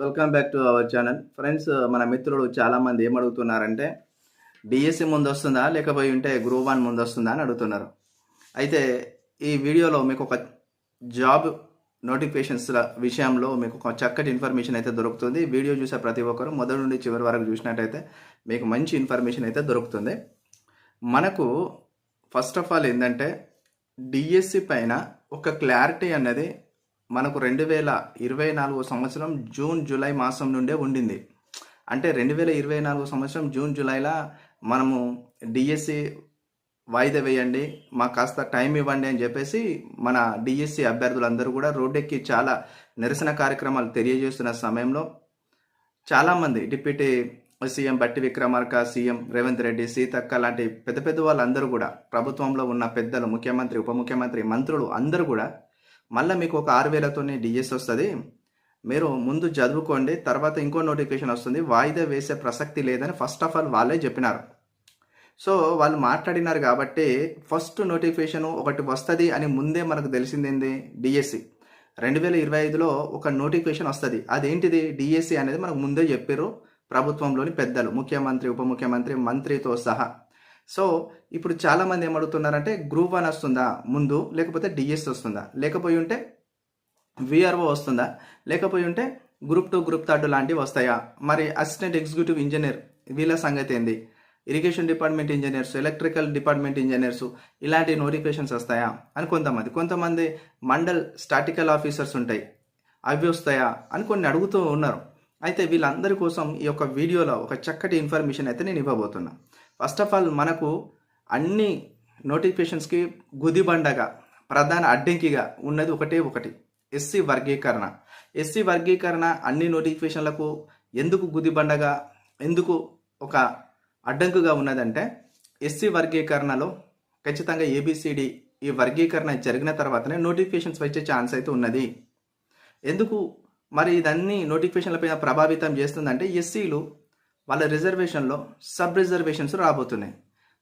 Welcome back to our channel friends మన మిత్రులు చాలామంది ఏమడుగుతున్నారంటే డిఎస్సి ముందు వస్తుందా లేకపోయి ఉంటే గ్రూప్ వన్ ముందు వస్తుందా అని అడుగుతున్నారు. అయితే ఈ వీడియోలో మీకు ఒక జాబ్ నోటిఫికేషన్స్ విషయంలో మీకు ఒక చక్కటి ఇన్ఫర్మేషన్ అయితే దొరుకుతుంది. వీడియో చూసే ప్రతి ఒక్కరు మొదటి నుండి చివరి వరకు చూసినట్టయితే మీకు మంచి ఇన్ఫర్మేషన్ అయితే దొరుకుతుంది. మనకు ఫస్ట్ ఆఫ్ ఆల్ ఏంటంటే డిఎస్సి పైన ఒక క్లారిటీ అనేది మనకు రెండు వేల ఇరవై నాలుగో సంవత్సరం జూన్ జూలై మాసం నుండే ఉండింది. అంటే రెండు వేల ఇరవై నాలుగో సంవత్సరం జూన్ జూలైలో మనము డిఎస్సి వాయిదా వేయండి మాకు కాస్త టైం ఇవ్వండి అని చెప్పేసి మన డిఎస్సి అభ్యర్థులందరూ కూడా రోడ్డెక్కి చాలా నిరసన కార్యక్రమాలు తెలియజేస్తున్న సమయంలో చాలామంది deputy CM Bhatti Vikramarka CM Revanth Reddy Seethakka లాంటి పెద్ద పెద్ద వాళ్ళందరూ కూడా ప్రభుత్వంలో ఉన్న పెద్దలు ముఖ్యమంత్రి ఉప ముఖ్యమంత్రి మంత్రులు అందరూ కూడా మళ్ళీ మీకు ఒక ఆరు వేలతోనే డిఎస్ వస్తుంది. మీరు ముందు చదువుకోండి తర్వాత ఇంకో నోటిఫికేషన్ వస్తుంది వాయిదా వేసే ప్రసక్తి లేదని ఫస్ట్ ఆఫ్ ఆల్ వాళ్ళే చెప్పినారు. సో వాళ్ళు మాట్లాడినారు కాబట్టి ఫస్ట్ నోటిఫికేషన్ ఒకటి వస్తుంది అని ముందే మనకు తెలిసిందేంది డిఎస్సి రెండు వేల ఇరవై ఐదులో ఒక నోటిఫికేషన్ వస్తుంది. అదేంటిది? డిఎస్సి అనేది మనకు ముందే చెప్పారు ప్రభుత్వంలోని పెద్దలు ముఖ్యమంత్రి ఉప ముఖ్యమంత్రి మంత్రితో సహా. సో ఇప్పుడు చాలామంది ఏమడుగుతున్నారంటే గ్రూప్ వన్ వస్తుందా ముందు లేకపోతే డిఎస్ వస్తుందా? లేకపోయి ఉంటే విఆర్ఓ వస్తుందా? లేకపోయి ఉంటే గ్రూప్ టూ గ్రూప్ థర్డ్ లాంటివి వస్తాయా? మరి అసిస్టెంట్ ఎగ్జిక్యూటివ్ ఇంజనీర్ వీళ్ళ సంగతి ఏంది? Irrigation department engineers electrical department engineers ఇలాంటి నోటిఫికేషన్స్ వస్తాయా? అని కొంతమంది కొంతమంది మండల్ స్టాటికల్ ఆఫీసర్స్ ఉంటాయి. అవి వస్తాయా? అని కొన్ని అడుగుతూ ఉన్నారు. అయితే వీళ్ళందరి కోసం ఈ యొక్క వీడియోలో ఒక చక్కటి ఇన్ఫర్మేషన్ అయితే నేను ఇవ్వబోతున్నా. ఫస్ట్ ఆఫ్ ఆల్ మనకు అన్ని నోటిఫికేషన్స్కి గుదిబండగా ప్రధాన అడ్డంకిగా ఉన్నది ఒకటే ఒకటి ఎస్సీ వర్గీకరణ. ఎస్సీ వర్గీకరణ అన్ని నోటిఫికేషన్లకు ఎందుకు గుదిబండగా ఎందుకు ఒక అడ్డంకుగా ఉన్నదంటే ఎస్సీ వర్గీకరణలో ఖచ్చితంగా ఏబిసిడి ఈ వర్గీకరణ జరిగిన తర్వాతనే నోటిఫికేషన్స్ వచ్చే ఛాన్స్ అయితే ఉన్నది. ఎందుకు? మరి ఇదన్నీ నోటిఫికేషన్లపైన ప్రభావితం చేస్తుందంటే ఎస్సీలు వాళ్ళ రిజర్వేషన్లో సబ్ రిజర్వేషన్స్ రాబోతున్నాయి.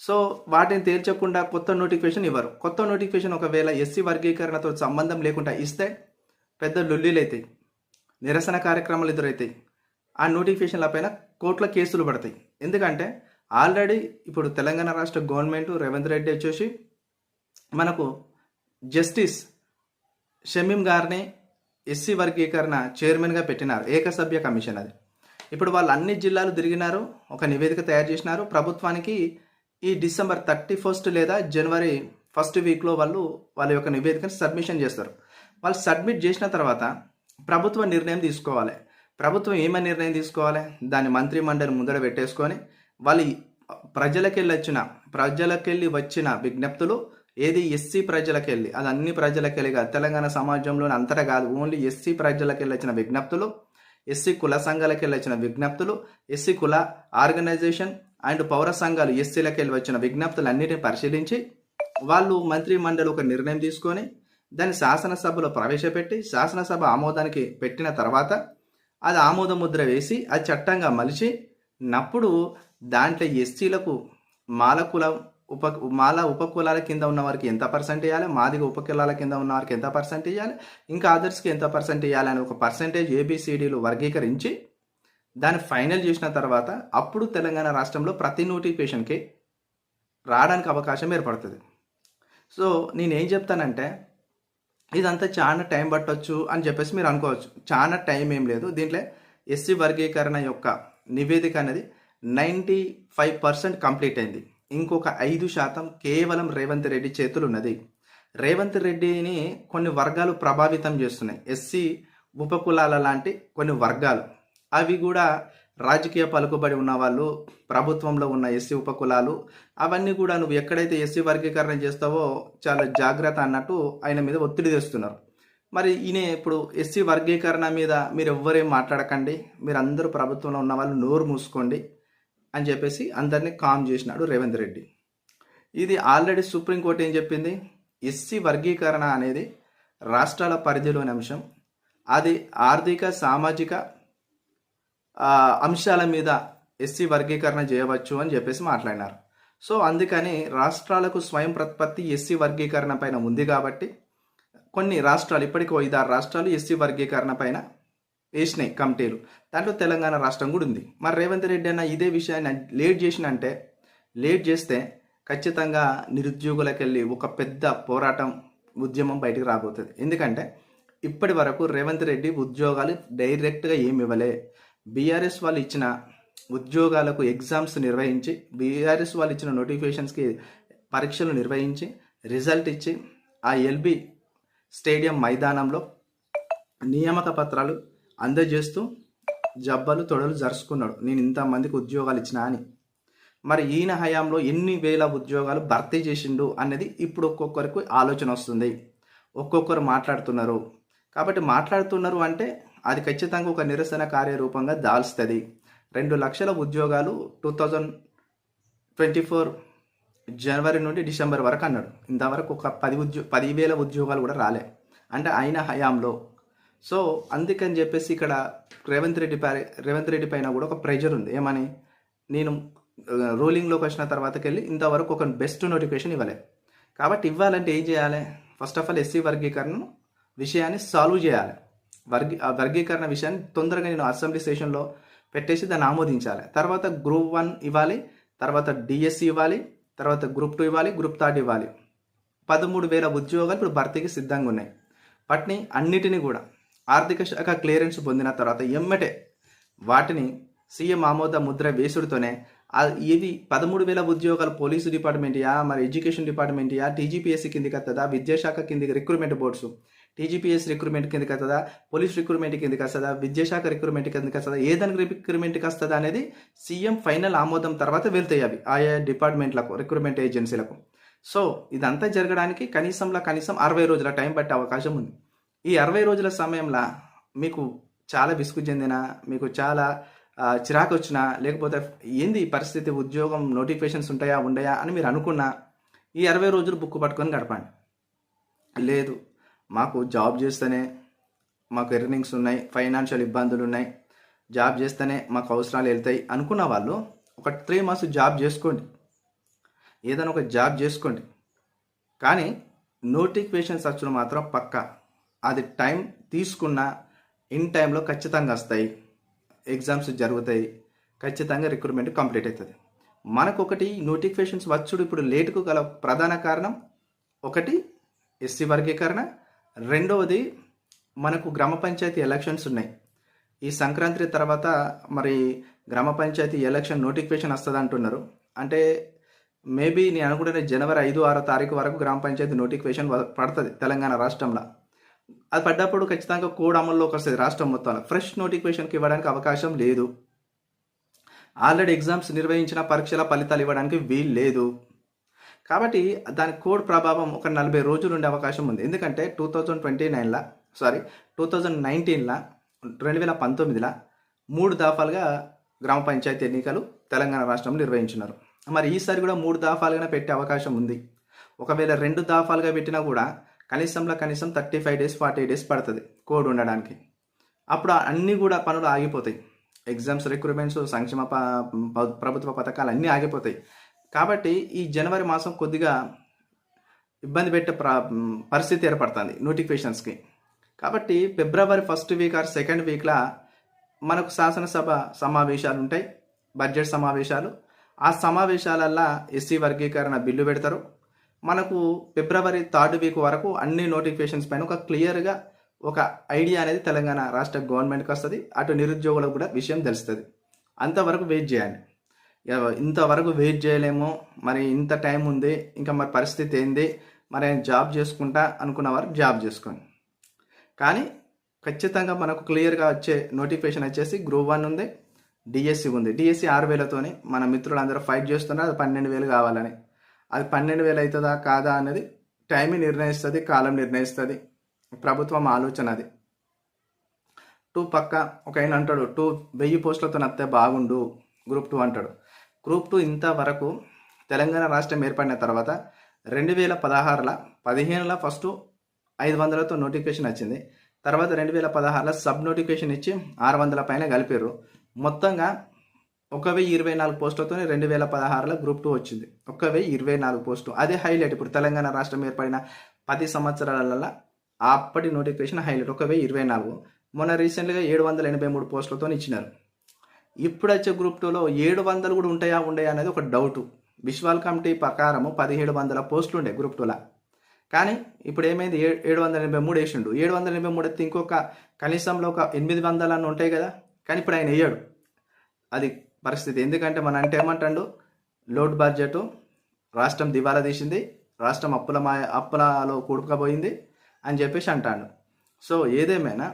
సో వాటిని తేల్చకుండా కొత్త నోటిఫికేషన్ ఇవ్వరు. కొత్త నోటిఫికేషన్ ఒకవేళ ఎస్సీ వర్గీకరణతో సంబంధం లేకుండా ఇస్తే పెద్ద లొల్లీలు అవుతాయి నిరసన కార్యక్రమాలు ఎదురవుతాయి ఆ నోటిఫికేషన్ల పైన కోర్టుల కేసులు పడతాయి. ఎందుకంటే ఆల్రెడీ ఇప్పుడు తెలంగాణ రాష్ట్ర గవర్నమెంట్ రేవంత్ రెడ్డి వచ్చేసి మనకు జస్టిస్ షమీం గారిని ఎస్సీ వర్గీకరణ చైర్మన్గా పెట్టినారు. ఏకసభ్య కమిషన్ అది. ఇప్పుడు వాళ్ళు అన్ని జిల్లాలు తిరిగినారు ఒక నివేదిక తయారు చేసినారు. ప్రభుత్వానికి ఈ డిసెంబర్ థర్టీ ఫస్ట్ లేదా జనవరి ఫస్ట్ వీక్లో వాళ్ళు వాళ్ళ యొక్క నివేదికను సబ్మిషన్ చేస్తారు. వాళ్ళు సబ్మిట్ చేసిన తర్వాత ప్రభుత్వ నిర్ణయం తీసుకోవాలి. ప్రభుత్వం ఏమని నిర్ణయం తీసుకోవాలి? దాన్ని మంత్రి మండలి ముందర పెట్టేసుకొని వాళ్ళు ప్రజలకెళ్ళి వచ్చిన ప్రజలకెళ్ళి వచ్చిన విజ్ఞప్తులు ఏది ఎస్సీ ప్రజలకెళ్ళి అది అన్ని ప్రజలకెళ్ళి కాదు. తెలంగాణ సమాజంలోని అంతటా కాదు ఓన్లీ ఎస్సీ ప్రజలకెళ్ళి వచ్చిన విజ్ఞప్తులు ఎస్సీ కుల సంఘాలకెళ్ళి వచ్చిన విజ్ఞప్తులు ఎస్సీ కుల ఆర్గనైజేషన్ అండ్ పౌర సంఘాలు ఎస్సీలకెళ్ళి వచ్చిన విజ్ఞప్తులు అన్నిటిని పరిశీలించి వాళ్ళు మంత్రి మండలి ఒక నిర్ణయం తీసుకొని దాన్ని శాసనసభలో ప్రవేశపెట్టి శాసనసభ ఆమోదానికి పెట్టిన తర్వాత అది ఆమోద ముద్ర వేసి అది చట్టంగా మలిచి నప్పుడు దాంట్లో ఎస్సీలకు మాలకులం ఉప మాల ఉపకులాల కింద ఉన్న వారికి ఎంత పర్సెంట్ ఇవ్వాలి మాదిగ ఉపకులాల కింద ఉన్న వారికి ఎంత పర్సెంట్ ఇవ్వాలి ఇంకా అదర్స్కి ఎంత పర్సెంట్ ఇవ్వాలి అని ఒక పర్సెంటేజ్ ఏబిసిడీలు వర్గీకరించి దాన్ని ఫైనల్ చేసిన తర్వాత అప్పుడు తెలంగాణ రాష్ట్రంలో ప్రతి నోటిఫికేషన్కి రావడానికి అవకాశం ఏర్పడుతుంది. సో నేనేం చెప్తానంటే ఇదంతా చాలా టైం పట్టవచ్చు అని చెప్పేసి మీరు అనుకోవచ్చు. చాలా టైం ఏం లేదు. దీంట్లో ఎస్సీ వర్గీకరణ యొక్క నివేదిక అనేది నైంటీ ఫైవ్ పర్సెంట్ కంప్లీట్ అయింది. ఇంకొక ఐదు శాతం కేవలం రేవంత్ రెడ్డి చేతులు ఉన్నది రేవంత్ రెడ్డిని కొన్ని వర్గాలు ప్రభావితం చేస్తున్నాయి. ఎస్సీ ఉపకులాల లాంటి కొన్ని వర్గాలు. అవి కూడా రాజకీయ పలుకుబడి ఉన్న వాళ్ళు ప్రభుత్వంలో ఉన్న ఎస్సీ ఉపకులాలు అవన్నీ కూడా నువ్వు ఎక్కడైతే ఎస్సీ వర్గీకరణ చేస్తావో చాలా జాగ్రత్త అన్నట్టు ఆయన మీద ఒత్తిడి తెస్తున్నారు. మరి ఈయన ఇప్పుడు ఎస్సీ వర్గీకరణ మీద మీరు ఎవ్వరేం మాట్లాడకండి. మీరు అందరూ ప్రభుత్వంలో ఉన్న వాళ్ళు నోరు మూసుకోండి. అని చెప్పేసి అందరినీ కామ్ చేసినాడు రేవంత్ రెడ్డి. ఇది ఆల్రెడీ సుప్రీంకోర్టు ఏం చెప్పింది? ఎస్సీ వర్గీకరణ అనేది రాష్ట్రాల పరిధిలోని అంశం. అది ఆర్థిక సామాజిక అంశాల మీద ఎస్సీ వర్గీకరణ చేయవచ్చు అని చెప్పేసి మాట్లాడినారు. సో అందుకని రాష్ట్రాలకు స్వయం ప్రతిపత్తి ఎస్సీ వర్గీకరణ పైన ఉంది కాబట్టి కొన్ని రాష్ట్రాలు ఇప్పటికో ఐదారు రాష్ట్రాలు ఎస్సీ వర్గీకరణ పైన వేసినాయి కమిటీలు. దాంట్లో తెలంగాణ రాష్ట్రం కూడా ఉంది. మరి రేవంత్ రెడ్డి అన్న ఇదే విషయాన్ని లేట్ చేసినంటే లేట్ చేస్తే ఖచ్చితంగా నిరుద్యోగులకు వెళ్ళి ఒక పెద్ద పోరాటం ఉద్యమం బయటకు రాబోతుంది. ఎందుకంటే ఇప్పటి వరకు రేవంత్ రెడ్డి ఉద్యోగాలు డైరెక్ట్గా ఏమి ఇవ్వలే. బీఆర్ఎస్ వాళ్ళు ఇచ్చిన ఉద్యోగాలకు ఎగ్జామ్స్ నిర్వహించి బీఆర్ఎస్ వాళ్ళు ఇచ్చిన నోటిఫికేషన్స్కి పరీక్షలు నిర్వహించి రిజల్ట్ ఇచ్చి ఆ ఎల్బి స్టేడియం మైదానంలో నియామక పత్రాలు అందజేస్తూ జబ్బలు తొడలు జరుచుకున్నాడు. నేను ఇంతమందికి ఉద్యోగాలు ఇచ్చిన అని. మరి ఈయన హయాంలో ఎన్ని వేల ఉద్యోగాలు భర్తీ చేసిండు అనేది ఇప్పుడు ఒక్కొక్కరికి ఆలోచన వస్తుంది. ఒక్కొక్కరు మాట్లాడుతున్నారు. కాబట్టి మాట్లాడుతున్నారు అంటే అది ఖచ్చితంగా ఒక నిరసన కార్యరూపంగా దాల్స్తుంది. రెండు లక్షల ఉద్యోగాలు టూ థౌజండ్ ట్వంటీ ఫోర్ జనవరి నుండి డిసెంబర్ వరకు అన్నాడు. ఇంతవరకు ఒక పది ఉద్యో పదివేల ఉద్యోగాలు కూడా రాలే. అంటే ఆయన హయాంలో సో అందుకని చెప్పేసి ఇక్కడ రేవంత్ రెడ్డి పై రేవంత్ రెడ్డి పైన కూడా ఒక ప్రెషర్ ఉంది. ఏమని? నేను రూలింగ్లోకి వచ్చిన తర్వాతకి వెళ్ళి ఇంతవరకు ఒక బెస్ట్ నోటిఫికేషన్ ఇవ్వలే. కాబట్టి ఇవ్వాలంటే ఏం చేయాలి? ఫస్ట్ ఆఫ్ ఆల్ ఎస్సీ వర్గీకరణ విషయాన్ని సాల్వ్ చేయాలి. వర్గీ ఆ వర్గీకరణ విషయాన్ని తొందరగా నేను అసెంబ్లీ సెషన్లో పెట్టేసి దాన్ని ఆమోదించాలి. తర్వాత గ్రూప్ వన్ ఇవ్వాలి తర్వాత డిఎస్సి ఇవ్వాలి తర్వాత గ్రూప్ టూ ఇవ్వాలి గ్రూప్ థర్డ్ ఇవ్వాలి. పదమూడు వేల ఉద్యోగాలు ఇప్పుడు భర్తీకి సిద్ధంగా ఉన్నాయి. వాటిని అన్నిటినీ కూడా ఆర్థిక శాఖ క్లియరెన్స్ పొందిన తర్వాత ఎమ్మటే వాటిని సీఎం ఆమోద ముద్ర వేసుడుతోనే ఇది పదమూడు వేల ఉద్యోగాలు పోలీసు డిపార్ట్మెంట్యా మరి ఎడ్యుకేషన్ డిపార్ట్మెంట్యా టీజీపీఎస్సీ కిందికి వస్తుందా విద్యాశాఖ కిందికి రిక్రూట్మెంట్ బోర్డ్స్ టీజీపీఎస్ రిక్రూట్మెంట్ కిందకి వస్తుందా పోలీస్ రిక్రూట్మెంట్ కిందకి వస్తుందా విద్యాశాఖ రిక్రూట్మెంట్ కిందకి వస్తుందా ఏ దానికి రిక్రూట్మెంట్కి వస్తుందా అనేది సీఎం ఫైనల్ ఆమోదం తర్వాత వెళ్తాయి అవి ఆయా డిపార్ట్మెంట్లకు రిక్రూట్మెంట్ ఏజెన్సీలకు సో ఇదంతా జరగడానికి కనీసంలో కనీసం అరవై రోజుల టైం పట్టే అవకాశం ఉంది. ఈ అరవై రోజుల సమయంలో మీకు చాలా విసుగు చెందిన మీకు చాలా చిరాకు వచ్చినా లేకపోతే ఏంది పరిస్థితి ఉద్యోగం నోటిఫికేషన్స్ ఉంటాయా ఉండయా అని మీరు అనుకున్నా ఈ అరవై రోజులు బుక్ పట్టుకొని గడపండి. లేదు మాకు జాబ్ చేస్తేనే మాకు ఎర్నింగ్స్ ఉన్నాయి ఫైనాన్షియల్ ఇబ్బందులు ఉన్నాయి జాబ్ చేస్తేనే మాకు అవసరాలు వెళ్తాయి అనుకున్న వాళ్ళు ఒక త్రీ మంత్స్ జాబ్ చేసుకోండి. ఏదైనా ఒక జాబ్ చేసుకోండి. కానీ నోటిఫికేషన్స్ వచ్చిన మాత్రం పక్కా. అది టైం తీసుకున్న ఇన్ టైంలో ఖచ్చితంగా వస్తాయి. ఎగ్జామ్స్ జరుగుతాయి. ఖచ్చితంగా రిక్రూట్మెంట్ కంప్లీట్ అవుతుంది. మనకు ఒకటి నోటిఫికేషన్స్ వచ్చుడు ఇప్పుడు లేటుకు గల ప్రధాన కారణం. ఒకటి ఎస్సీ వర్గీకరణ. రెండవది మనకు గ్రామ పంచాయతీ ఎలక్షన్స్ ఉన్నాయి. ఈ సంక్రాంతి తర్వాత మరి గ్రామ పంచాయతీ ఎలక్షన్ నోటిఫికేషన్ వస్తుంది అంటున్నారు. అంటే మేబీ నేను అనుకుంటే జనవరి ఐదు ఆరో తారీఖు వరకు గ్రామ పంచాయతీ నోటిఫికేషన్ పడుతుంది తెలంగాణ రాష్ట్రంలో. అది పడ్డప్పుడు ఖచ్చితంగా కోడ్ అమల్లోకి వస్తుంది రాష్ట్రం మొత్తంలో ఫ్రెష్ నోటిఫికేషన్కి ఇవ్వడానికి అవకాశం లేదు. ఆల్రెడీ ఎగ్జామ్స్ నిర్వహించిన పరీక్షల ఫలితాలు ఇవ్వడానికి వీలు లేదు. కాబట్టి దాని కోడ్ ప్రభావం ఒక నలభై రోజులు ఉండే అవకాశం ఉంది. ఎందుకంటే టూ థౌజండ్ ట్వంటీ నైన్లో సారీ టూ థౌజండ్ నైన్టీన్లా రెండు వేల పంతొమ్మిదిలో మూడు దాఫాలుగా గ్రామ పంచాయతీ ఎన్నికలు తెలంగాణ రాష్ట్రంలో నిర్వహించినారు. మరి ఈసారి కూడా మూడు దాఫాలుగానే పెట్టే అవకాశం ఉంది. ఒకవేళ రెండు దాఫాలుగా పెట్టినా కూడా కనీసంలో కనీసం thirty five days forty days పడుతుంది కోడ్ ఉండడానికి. అప్పుడు అన్నీ కూడా పనులు ఆగిపోతాయి. ఎగ్జామ్స్ రిక్రూట్మెంట్స్ సంక్షేమ ప్రభుత్వ పథకాలు అన్నీ ఆగిపోతాయి. కాబట్టి ఈ జనవరి మాసం కొద్దిగా ఇబ్బంది పెట్టే పరిస్థితి ఏర్పడుతుంది నోటిఫికేషన్స్కి కాబట్టి February first week or second వీక్లో మనకు శాసనసభ సమావేశాలు ఉంటాయి బడ్జెట్ సమావేశాలు. ఆ సమావేశాలల్లో ఎస్సీ వర్గీకరణ బిల్లు పెడతారు. మనకు ఫిబ్రవరి థర్డ్ వీక్ వరకు అన్ని నోటిఫికేషన్స్ పైన ఒక క్లియర్గా ఒక ఐడియా అనేది తెలంగాణ రాష్ట్ర గవర్నమెంట్కి వస్తుంది. అటు నిరుద్యోగులకు కూడా విషయం తెలుస్తుంది. అంతవరకు వెయిట్ చేయండి ఇంతవరకు వెయిట్ చేయలేము. మరి ఇంత టైం ఉంది. ఇంకా మరి పరిస్థితి ఏంది? మరి జాబ్ చేసుకుంటా అనుకున్న వారు జాబ్ చేసుకోండి. కానీ ఖచ్చితంగా మనకు క్లియర్గా వచ్చే నోటిఫికేషన్ వచ్చేసి గ్రూప్ వన్ ఉంది. డిఎస్సి ఉంది. డిఎస్సి ఆరు వేలతోని మన మిత్రులందరూ ఫైట్ చేస్తున్నారు. అది పన్నెండు వేలు కావాలని. అది పన్నెండు వేలు అవుతుందా కాదా అనేది టైం నిర్ణయిస్తుంది కాలం నిర్ణయిస్తుంది ప్రభుత్వం ఆలోచన అది. టూ పక్క ఒక ఆయన అంటాడు టూ వెయ్యి పోస్టులతో నత్తే బాగుండు గ్రూప్ టూ అంటాడు. గ్రూప్ టూ ఇంతవరకు తెలంగాణ రాష్ట్రం ఏర్పడిన తర్వాత రెండు వేల పదహారుల పదిహేనుల ఫస్ట్ ఐదు వందలతో నోటిఫికేషన్ వచ్చింది. తర్వాత రెండు వేల పదహారులో సబ్ నోటిఫికేషన్ ఇచ్చి ఆరు వందల పైన కలిపారు మొత్తంగా ఒక వెయ్యి ఇరవై నాలుగు పోస్టులతో రెండు వేల పదహారులో గ్రూప్ టూ వచ్చింది. ఒక వెయ్యి ఇరవై నాలుగు పోస్టు. అదే హైలైట్. ఇప్పుడు తెలంగాణ రాష్ట్రం ఏర్పడిన పది సంవత్సరాలలో అప్పటి నోటిఫికేషన్ హైలైట్. ఒక వెయ్యి ఇరవై నాలుగు. మొన్న రీసెంట్గా ఏడు వందల ఎనభై మూడు పోస్టులతో ఇచ్చినారు. ఇప్పుడు వచ్చే గ్రూప్ టూలో ఏడు వందలు కూడా ఉంటాయా ఉండయా అనేది ఒక డౌట్. విశ్వాల్ కమిటీ ప్రకారము పదిహేడు వందల పోస్టులు ఉండే గ్రూప్ టూలో. కానీ ఇప్పుడు ఏమైంది? ఏ ఏడు వందల ఎనభై మూడు వేసిండు. ఏడు వందల ఎనభై మూడు అయితే ఇంకొక కనీసంలో ఒక ఎనిమిది వందలన్నీ ఉంటాయి కదా. కానీ ఇప్పుడు ఆయన వేయడు. అది పరిస్థితి. ఎందుకంటే మన అంటే ఏమంటాడు? లోడ్ బడ్జెట్ రాష్ట్రం దివాలా తీసింది రాష్ట్రం అప్పుల మా అప్పులలో కూడుకపోయింది అని చెప్పేసి అంటాడు. సో ఏదేమైనా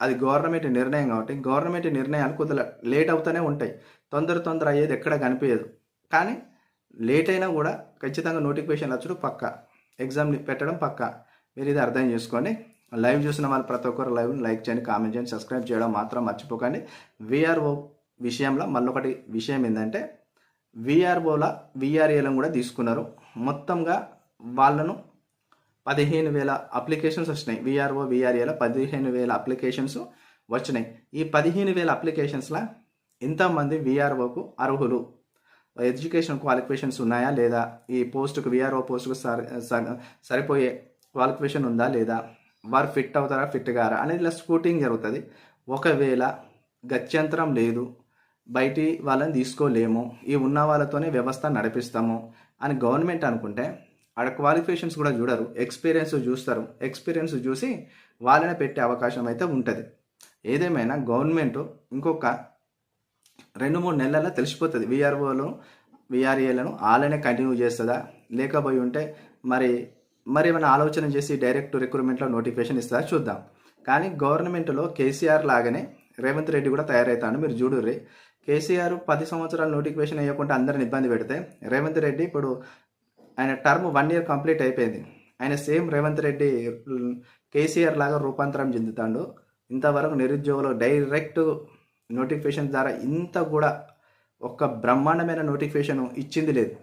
అది గవర్నమెంట్ నిర్ణయం కాబట్టి గవర్నమెంట్ నిర్ణయాలు కొద్దిగా లేట్ అవుతూనే ఉంటాయి. తొందర తొందర అయ్యేది ఎక్కడ కనిపించదు. కానీ లేట్ అయినా కూడా ఖచ్చితంగా నోటిఫికేషన్ వచ్చడం పక్క. ఎగ్జామ్ పెట్టడం పక్క. మీరు ఇది అర్థం చేసుకోండి. లైవ్ చూసిన వాళ్ళు ప్రతి ఒక్కరు లైవ్ లైక్ చేయండి కామెంట్ చేయండి సబ్స్క్రైబ్ చేయడం మాత్రం మర్చిపోకండి. విఆర్ఓ విషయంలో మళ్ళొకటి విషయం ఏంటంటే విఆర్ఓల విఆర్ఏలను కూడా తీసుకున్నారు. మొత్తంగా వాళ్ళను పదిహేను వేల అప్లికేషన్స్ వచ్చినాయి. విఆర్ఓ విఆర్ఏల పదిహేను వేల అప్లికేషన్స్ వచ్చినాయి. ఈ పదిహేను వేల అప్లికేషన్స్లో ఎంతమంది విఆర్ఓకు అర్హులు? ఎడ్యుకేషన్ క్వాలిఫికేషన్స్ ఉన్నాయా లేదా? ఈ పోస్టుకు విఆర్ఓ పోస్టుకు సరి స- సరిపోయే క్వాలిఫికేషన్ ఉందా లేదా? వారు ఫిట్ అవుతారా ఫిట్ కారా అనేది ఇలా స్కూటింగ్ జరుగుతుంది. ఒకవేళ గత్యంతరం లేదు బయటి వాళ్ళని తీసుకోలేము. ఈ ఉన్న వాళ్ళతోనే వ్యవస్థ నడిపిస్తాము అని గవర్నమెంట్ అనుకుంటే ఆడ క్వాలిఫికేషన్స్ కూడా చూడరు. ఎక్స్పీరియన్స్ చూస్తారు. ఎక్స్పీరియన్స్ చూసి వాళ్ళనే పెట్టే అవకాశం అయితే ఉంటుంది. ఏదేమైనా గవర్నమెంట్ ఇంకొక రెండు మూడు నెలల్లో తెలిసిపోతుంది. విఆర్ఓలు విఆర్ఏలను వాళ్ళనే కంటిన్యూ చేస్తుందా? లేకపోయి ఉంటే మరి మరి ఏమైనా ఆలోచన చేసి డైరెక్ట్ రిక్రూట్మెంట్లో నోటిఫికేషన్ ఇస్తుందా? చూద్దాం. కానీ గవర్నమెంట్లో కేసీఆర్ లాగానే రేవంత్ రెడ్డి కూడా తయారవుతాడు మీరు చూడుర్రి. కేసీఆర్ పది సంవత్సరాలు నోటిఫికేషన్ వేయకుండా అందరిని ఇబ్బంది పెడితే రేవంత్ రెడ్డి ఇప్పుడు ఆయన టర్మ్ వన్ ఇయర్ కంప్లీట్ అయిపోయింది. ఆయన సేమ్ రేవంత్ రెడ్డి కేసీఆర్ లాగా రూపాంతరం చెందుతాడు. ఇంతవరకు నిరుద్యోగులు డైరెక్ట్ నోటిఫికేషన్ ద్వారా ఇంత కూడా ఒక బ్రహ్మాండమైన నోటిఫికేషన్ ఇచ్చింది లేదు.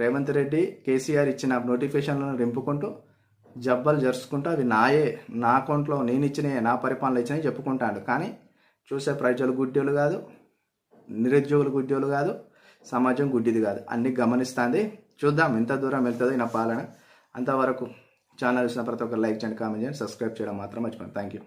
రేవంత్ రెడ్డి కేసీఆర్ ఇచ్చిన నోటిఫికేషన్లను రింపుకుంటూ జబ్బలు జరుచుకుంటూ అవి నాయే నా అకౌంట్లో నేను ఇచ్చినాయి నా పరిపాలన ఇచ్చినాయి చెప్పుకుంటాడు. కానీ చూసే ప్రజలు గుడ్డోలు కాదు. నిరుద్యోగులు గుడ్డోలు కాదు సమాజం గుడ్డిది కాదు. అన్ని గమనిస్తుంది. చూద్దాం ఎంత దూరం వెళ్తుందో నా పాలన. అంతవరకు ఛానల్ చూసిన ప్రతి ఒక్కరు లైక్ చేయండి కామెంట్ చేయండి సబ్స్క్రైబ్ చేయడం మాత్రం మర్చిపోండి. Thank you